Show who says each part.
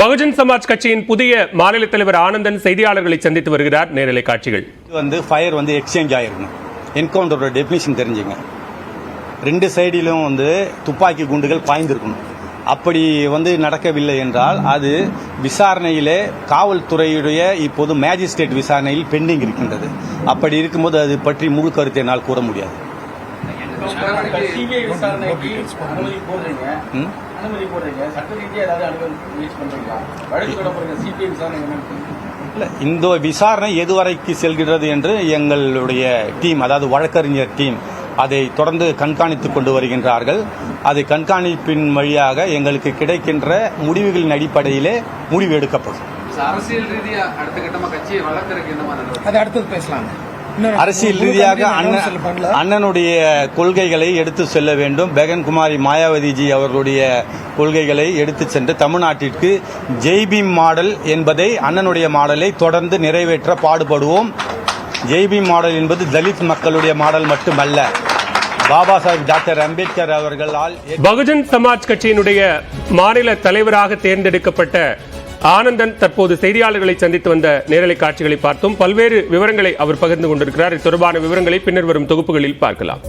Speaker 1: பகுஜன் சமாஜ் கட்சியின் புதிய மாநில தலைவர் ஆனந்தன் செய்தியாளர்களை சந்தித்து வருகிறார். நேரலை காட்சிகள்.
Speaker 2: இது வந்து ஃபயர் வந்து எக்ஸ்சேஞ்ச் ஆயிருக்கணும் என்கவுண்டரோட டெஃபினிஷன் தெரிஞ்சுங்க. ரெண்டு சைடிலும் வந்து துப்பாக்கி குண்டுகள் பாய்ந்திருக்கணும் அப்படி வந்து நடக்கவில்லை என்றால் அது விசாரணையிலே காவல்துறையுடைய இப்போது மேஜிஸ்ட்ரேட் விசாரணையில் பெண்டிங் இருக்கின்றது. அப்படி இருக்கும்போது அது பற்றி முழு கருத்தை என்னால் கூற முடியாது.
Speaker 3: சிபிஐ விசாரணைக்கு அனுமதி போடுறீங்க.
Speaker 2: ம்?
Speaker 3: அனுமதி போடுறீங்க. சட்ட ரீதியா ஏதாவது அனுமதி முயற்சி பண்றீங்களா? வழக்கு விட போறீங்க. சிபிஐ விசாரணை என்னன்னு
Speaker 2: இல்ல, இந்த விசாரணை எதுவரைக்கு செல்கிறது என்று எங்களுடைய டீம் அதாவது வழக்கறிஞர் டீம் அதை தொடர்ந்து கண்காணித்துக் கொண்டு வருகின்றார்கள். அதை கண்காணிப்பின் வழியாக எங்களுக்கு கிடைக்கின்ற முடிவுகளின் அடிப்படையிலே முடிவு எடுக்கப்படும்.
Speaker 4: அரசியல் ரீதியா அடுத்த கட்டமா கட்சியை வளர்க்கறதுக்கு என்ன மாதிரி நடவடிக்கை?
Speaker 5: அது அடுத்தது பேசலாம் இன்னொரு-
Speaker 2: அரசியல் ரீதியாக அண்ணன். அண்ணனுடைய கொள்கைகளை எடுத்து செல்ல வேண்டும். பெகன்குமாரி மாயாவதிஜி அவர்களுடைய கொள்கைகளை எடுத்து சென்று தமிழ்நாட்டிற்கு ஜெய்பீம் மாடல் என்பதை அண்ணனுடைய மாடலை தொடர்ந்து நிறைவேற்ற பாடுபடுவோம். ஜெய்பீம் மாடல் என்பது தலித் மக்களுடைய மாடல் மட்டுமல்ல. பாபா சாஹிப் டாக்டர் அம்பேத்கர் அவர்களால்
Speaker 1: பகுஜன் சமாஜ் கட்சியினுடைய மாநில தலைவராக தேர்ந்தெடுக்கப்பட்ட ஆனந்தன் தற்போது செய்தியாளர்களை சந்தித்து வந்த நேரலை காட்சிகளை பார்த்தோம். பல்வேறு விவரங்களை அவர் பகிர்ந்து கொண்டிருக்கிறார். இது தொடர்பான விவரங்களை பின்னர் வரும் தொகுப்புகளில் பார்க்கலாம்.